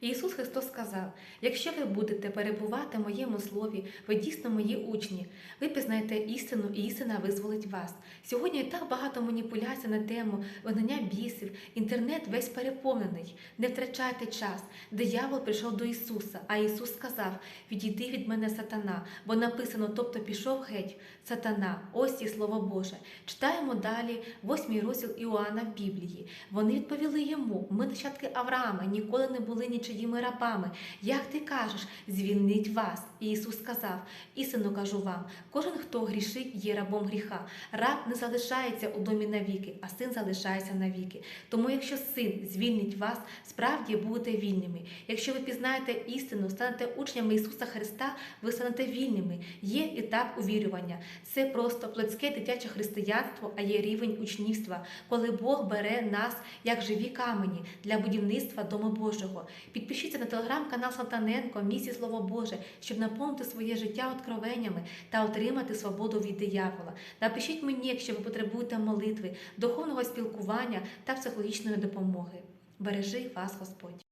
Ісус Христос сказав: якщо ви будете перебувати в моєму слові, ви дійсно мої учні, ви пізнаєте істину, і істина визволить вас. Сьогодні так багато маніпуляцій на тему вигнання бісів, інтернет весь переповнений. Не втрачайте час. Диявол прийшов до Ісуса, а Ісус сказав: Відійди від мене, сатана, бо написано, тобто пішов геть, сатана, ось і слово Боже. Читаємо далі восьмий розділ Іоанна в Біблії. Вони відповіли йому: ми нащадки Авраама, ніколи не були нічиїми рабами. Як ти кажеш, звільнить вас? І Ісус сказав: істинно кажу вам, кожен, хто грішить, є рабом гріха. Раб не залишається у домі навіки, а син залишається навіки. Тому, якщо син звільнить вас, справді будете вільними. Якщо ви пізнаєте істину, станете учнями Ісуса Христа, ви станете вільними. Є етап увірювання. Це просто плотське дитяче християнство, а є рівень учнівства, коли Бог бере нас як живі камені для будівництва Дому Божого. Підпишіться на телеграм-канал Салтаненко, місії Слово Боже, щоб наповнити своє життя откровеннями та отримати свободу від диявола. Напишіть мені, якщо ви потребуєте молитви, духовного спілкування та психологічної допомоги. Бережи вас Господь!